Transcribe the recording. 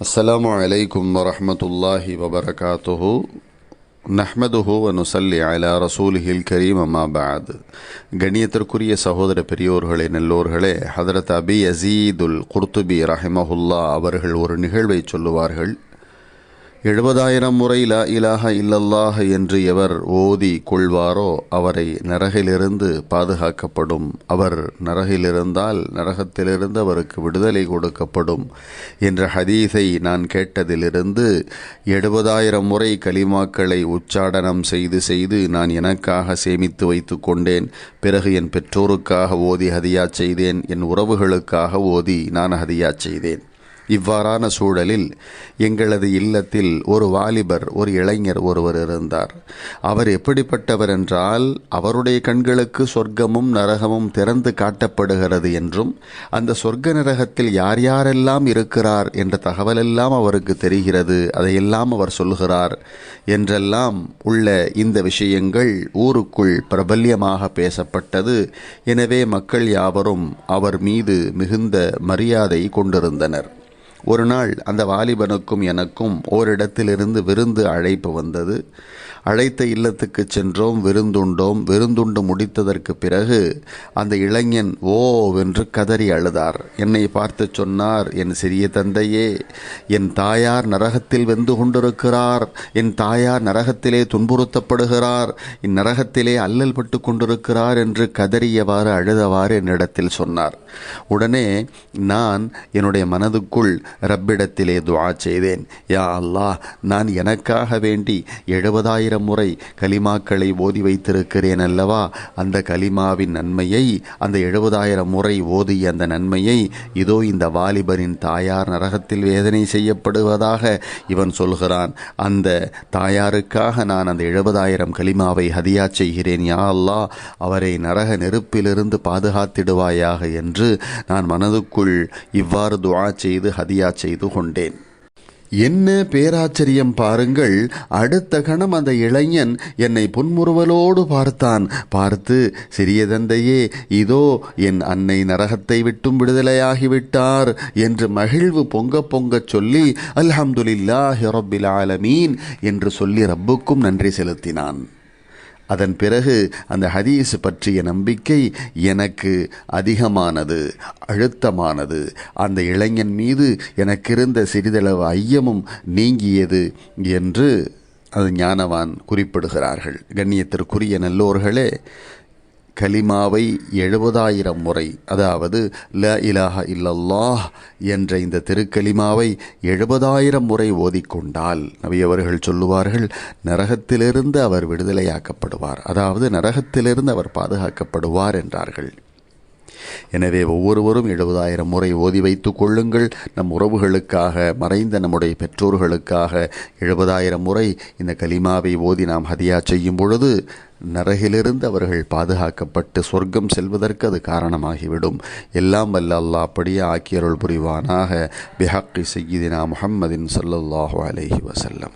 السلام عليكم ورحمة الله وبركاته நஹ்மதுஹு வ நுசல்லி அலா ரசூலிஹில் கரீம் அம்மா பாத் கண்ணியத்திற்குரிய சகோதர பெரியோர்களே நல்லோர்களே ஹதரத் அபி அசீதுல் குர்துபி ரஹிமஹுல்லா அவர்கள் ஒரு நிகழ்வை சொல்லுவார்கள் எழுபதாயிரம் முறை லா இலாஹ இல்லல்லாஹ் என்று எவர் ஓதி கொள்வாரோ அவரை நரகிலிருந்து பாதுகாக்கப்படும். அவர் நரகிலிருந்தால் நரகத்திலிருந்து அவருக்கு விடுதலை கொடுக்கப்படும் என்ற ஹதீஸை நான் கேட்டதிலிருந்து எழுபதாயிரம் முறை கலிமாக்களை உச்சாடனம் செய்து செய்து நான் எனக்காக சேமித்து வைத்து கொண்டேன். பிறகு என் பெற்றோருக்காக ஓதி ஹதியா செய்தேன். என் உறவுகளுக்காக ஓதி நான் ஹதியா செய்தேன். இவ்வாறான சூழலில் எங்களது இல்லத்தில் ஒரு வாலிபர் ஒரு இளைஞர் ஒருவர் இருந்தார். அவர் எப்படிப்பட்டவர் என்றால் அவருடைய கண்களுக்கு சொர்க்கமும் நரகமும் திறந்து காட்டப்படுகிறது என்றும் அந்த சொர்க்க நரகத்தில் யார் யாரெல்லாம் இருக்கிறார் என்ற தகவலெல்லாம் அவருக்கு தெரிகிறது அதையெல்லாம் அவர் சொல்கிறார் என்றெல்லாம் உள்ள இந்த விஷயங்கள் ஊருக்குள் பிரபல்யமாக பேசப்பட்டது. எனவே மக்கள் யாவரும் அவர் மீது மிகுந்த மரியாதை கொண்டிருந்தனர். ஒரு நாள் அந்த வாலிபனுக்கும் எனக்கும் ஓரிடத்திலிருந்து விருந்து அழைப்பு வந்தது. அழைத்த இல்லத்துக்கு சென்றோம் விருந்துண்டோம். விருந்துண்டு முடித்ததற்கு பிறகு அந்த இளைஞன் ஓ வென்று கதறி அழுதார். என்னை பார்த்து சொன்னார் என் சிறிய தந்தையே என் தாயார் நரகத்தில் வெந்து கொண்டிருக்கிறார். என் தாயார் நரகத்திலே துன்புறுத்தப்படுகிறார். இந்நரகத்திலே அல்லல் பட்டு கொண்டிருக்கிறார் என்று கதறியவாறு அழுதவாறு என்னிடத்தில் சொன்னார். உடனே நான் என்னுடைய மனதுக்குள் ரப்பிடத்திலே துவா செய்தேன். யா அல்லாஹ் நான் எனக்காக வேண்டி எழுபதாயிரம் முறை கலிமாக்களை ஓதி வைத்திருக்கிறேன் அல்லவா? அந்த கலிமாவின் நன்மையை அந்த எழுபதாயிரம் முறை ஓதிய அந்த நன்மையை இதோ இந்த வாலிபரின் தாயார் நரகத்தில் வேதனை செய்யப்படுவதாக இவன் சொல்கிறான். அந்த தாயாருக்காக நான் அந்த எழுபதாயிரம் கலிமாவை ஹதியா செய்கிறேன். யா அல்லா அவரை நரக நெருப்பிலிருந்து பாதுகாத்திடுவாயாக என்று நான் மனதுக்குள் இவ்வாறு துவா செய்து ஹதியா செய்து கொண்டேன். என்ன பேராச்சரியம் பாருங்கள். அடுத்த கணம் அந்த இளைஞன் என்னை புன்முறுவலோடு பார்த்தான். பார்த்து சிறிய தந்தையே இதோ என் அன்னை நரகத்தை விட்டும் விடுதலையாகிவிட்டார் என்று மகிழ்வு பொங்க பொங்கச் சொல்லி அல்ஹம்துலில்லா ஹெரபில் ஆலமீன் என்று சொல்லி ரப்புக்கும் நன்றி செலுத்தினான். அதன் பிறகு அந்த ஹதீஸ் பற்றிய நம்பிக்கை எனக்கு அதிகமானது அழுத்தமானது. அந்த இளைஞன் மீது எனக்கிருந்த சிறிதளவு ஐயமும் நீங்கியது என்று அது ஞானவான் குறிப்பிடுகிறார்கள். கண்ணியத்திற்குரிய நல்லோர்களே கலிமாவை எழுபதாயிரம் முறை அதாவது ல இலாஹ இல்லல்லாஹ் என்ற இந்த திருக்கலிமாவை எழுபதாயிரம் முறை ஓதிக்கொண்டால் நபியவர்கள் சொல்லுவார்கள் நரகத்திலிருந்து அவர் விடுதலையாக்கப்படுவார். அதாவது நரகத்திலிருந்து அவர் பாதுகாக்கப்படுவார் என்றார்கள். எனவே ஒவ்வொருவரும் எழுபதாயிரம் முறை ஓதி வைத்து கொள்ளுங்கள். நம் உறவுகளுக்காக மறைந்த நம்முடைய பெற்றோர்களுக்காக எழுபதாயிரம் முறை இந்த கலிமாவை ஓதி நாம் ஹதியா செய்யும் பொழுது நரகிலிருந்து அவர்கள் பாதுகாக்கப்பட்டு சொர்க்கம் செல்வதற்கு அது காரணமாகிவிடும். எல்லாம் வல்ல அல்லாஹ் அப்படியே ஆக்கியருள் புரிவானாக. பிஹக்கி செய்யிதினா முஹம்மதின் சல்லல்லாஹு அலைஹி வசல்லம்